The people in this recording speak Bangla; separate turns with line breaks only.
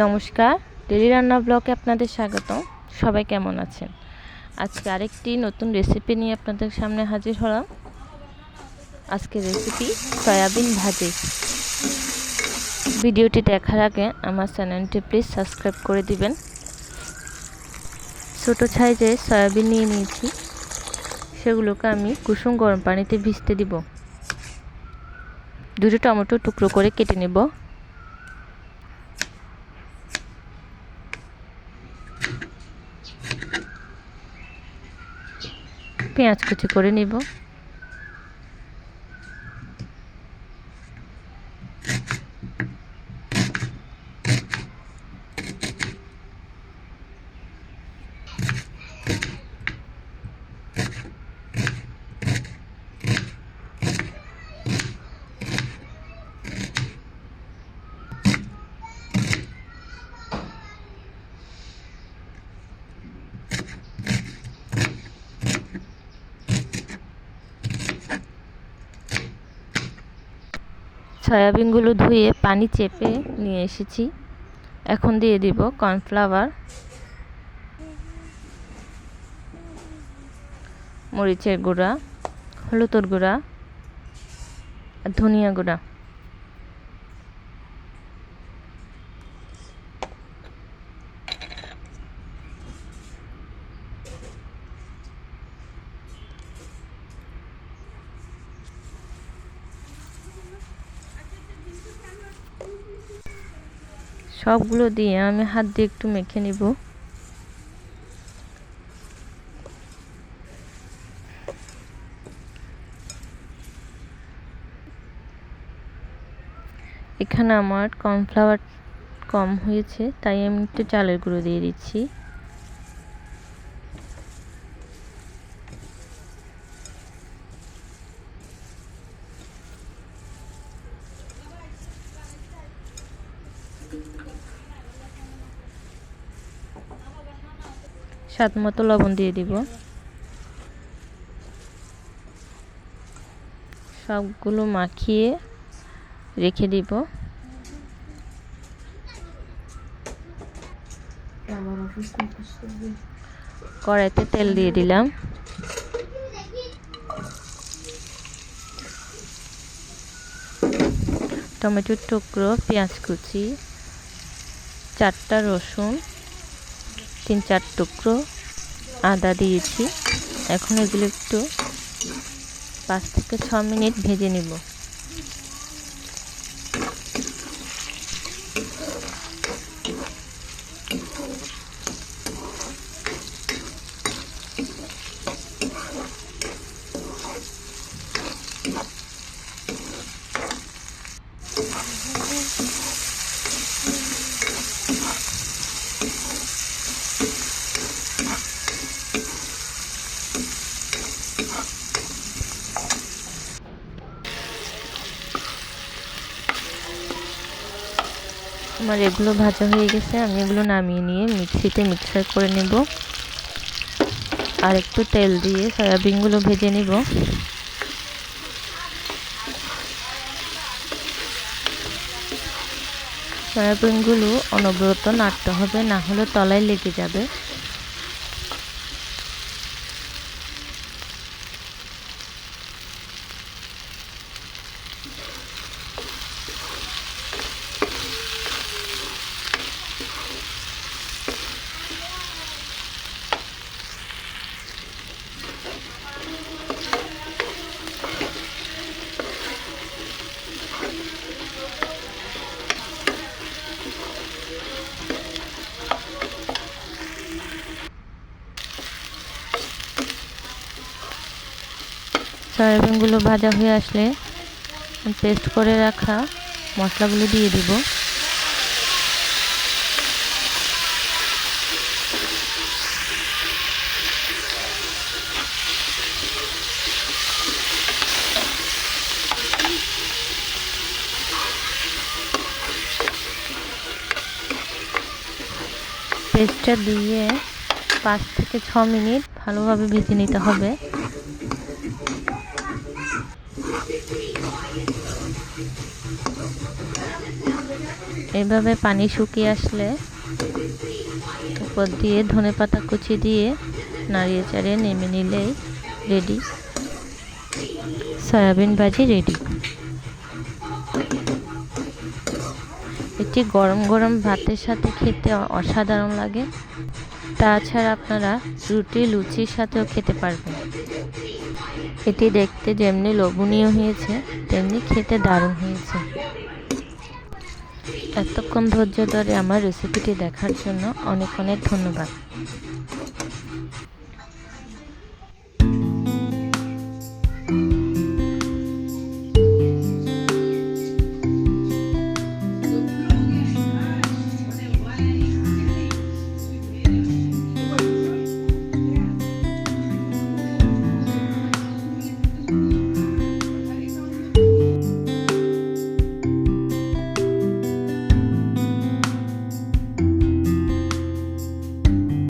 নমস্কার, ডেলি রান্না ব্লগে আপনাদের স্বাগত সবাই কেমন আছেন? আজকে আরেকটি নতুন রেসিপি নিয়ে আপনাদের সামনে হাজির হলাম। আজকে রেসিপি সয়াবিন ভাজি। ভিডিওটি দেখার আগে আমার চ্যানেলটি প্লিজ সাবস্ক্রাইব করে দিবেন। ছোটো সাইজে সয়াবিন নিয়ে নিয়েছি। সেগুলোকে আমি কুসুম গরম পানিতে ভিজতে দিব। দুটো টমেটো টুকরো করে কেটে নেব। পেঁয়াজ কুচি করে নিব। সয়াবিনগুলো ধুয়ে পানি চেপে নিয়ে এসেছি। এখন দিয়ে দিব কর্নফ্লাওয়ার। মরিচের গুঁড়া, হলুদের গুঁড়া, আর ধনিয়া গুঁড়া। সবগুলো দিয়ে আমি হাত দিয়ে একটু মেখে নিব। এখানে আমার কর্নফ্লাওয়ার কম হয়েছে, তাই আমি একটু চালের গুঁড়ো দিয়ে দিচ্ছি। স্বাদ মতো লবণ দিয়ে দিব। সবগুলো মাখিয়ে রেখে দিব। কড়াইতে তেল দিয়ে দিলাম। টমেটোর টুকরো, পেঁয়াজ কুচি, চারটা রসুন তিন চার টুকরো আদা দিয়েছি। এখন এগুলো একটু পাঁচ থেকে ছ মিনিট ভেজে নিব। আমার এগুলো ভাজা হয়ে গেছে, আমি এগুলো নামিয়ে নিয়ে মিক্সিতে মিক্সার করে নেব। আর একটু তেল দিয়ে সয়াবিনগুলো ভেজে নেব। সয়াবিনগুলো অনবরত নাড়তে হবে, না হলে তলায় লেগে যাবে। সয়াবিনগুলো ভাজা হয়ে আসলে পেস্ট করে রাখা মশলাগুলো দিয়ে দিব। পেস্টটা দিয়ে পাঁচ থেকে ছ মিনিট ভালোভাবে ভেজে নিতে হবে। এভাবে পানি শুকিয়ে আসলে উপর দিয়ে ধনে পাতা কুচি দিয়ে নাড়িয়ে চাড়িয়ে নেমে নিলেই রেডি সয়াবিন ভাজি রেডি এটি গরম গরম ভাতের সাথে খেতে অসাধারণ লাগে। তাছাড়া আপনারা রুটি, লুচির সাথেও খেতে পারবেন। এটি দেখতে যেমনি লোভনীয় হয়েছে, তেমনি খেতে দারুণ হয়েছে। এতক্ষণ ধৈর্য ধরে আমার রেসিপিটি দেখার জন্য অনেক অনেক ধন্যবাদ।